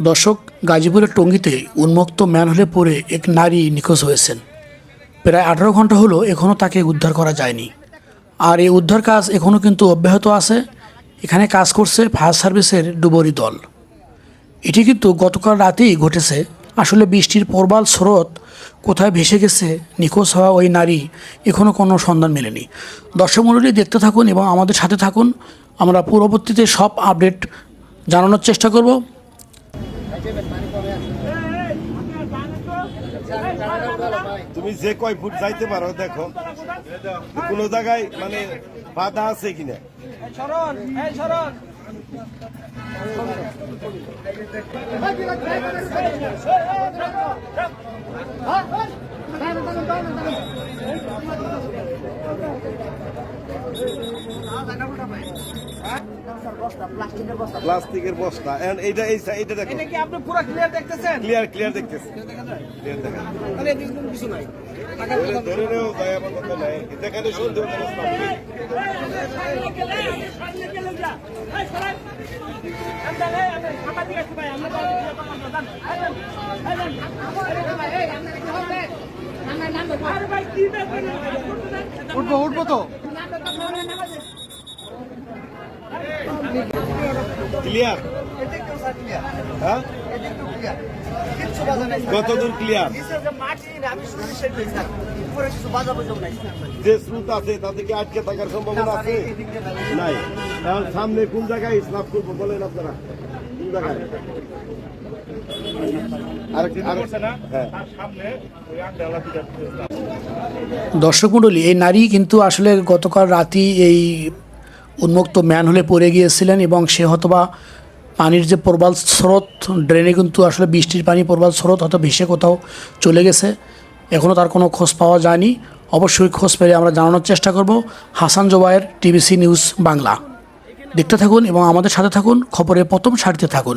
দর্শক, গাজীপুরের টঙ্গিতে উন্মুক্ত ম্যানহোলে পড়ে এক নারী নিখোঁজ হয়েছেন। প্রায় আঠারো ঘণ্টা হলো এখনও তাকে উদ্ধার করা যায়নি। আর এই উদ্ধার কাজ এখনও কিন্তু অব্যাহত আছে। এখানে কাজ করছে ফায়ার সার্ভিসের ডুবরি দল। এটি কিন্তু গতকাল রাতেই ঘটেছে। আসলে বৃষ্টির প্রবাল স্রোত কোথায় ভেসে গেছে, নিখোঁজ হওয়া ওই নারী এখনও কোনো সন্ধান মেলেনি। দর্শক মণ্ডলী, দেখতে থাকুন এবং আমাদের সাথে থাকুন। আমরা পূর্ববর্তীতে সব আপডেট জানানোর চেষ্টা করব। তুমি যে কয় ফুট যাইতে পারো দেখো। কোনো জায়গায় মানে বাধা আছে কিনা? শরণ প্লাস্টিকের বস্তা। And এইটা এই এইটা দেখো। এটা কি আপনি পুরো ক্লিয়ার দেখতেছেন? ক্লিয়ার ক্লিয়ার দেখতেছি। Clear দেখা যায়। তাহলে এদিকে কিছু নাই। ধরে- নেও নাই। সন্দেহ করার প্রশ্ন উঠবো উঠবো তো। ক্লিয়ার হ্যাঁ কত ক্লিয়ার যে স্রোত আছে তাতে কি আটকে থাকার সম্ভাবনা আছে? নাই। এখন সামনে কোন জায়গায় স্নাপ করব বলেন আপনারা? কোন জায়গায়? হ্যাঁ। দর্শক মণ্ডলী এই নারী কিন্তু আসলে গতকাল রাতেই এই উন্মুক্ত ম্যানহোলে পড়ে গিয়েছিলেন এবং সে হতবা পানির যে প্রবাল স্রোত, ড্রেনে কিন্তু আসলে বৃষ্টির পানি প্রবাল স্রোত হয়তো ভেসে কোথাও চলে গেছে। এখনও তার কোনো খোঁজ পাওয়া যায়নি। অবশ্যই খোঁজ পেলে আমরা জানানোর চেষ্টা করব। Hasan Jobayer TVC news Bangla. দেখতে থাকুন এবং আমাদের সাথে থাকুন। খবরে প্রথম সারিতে থাকুন।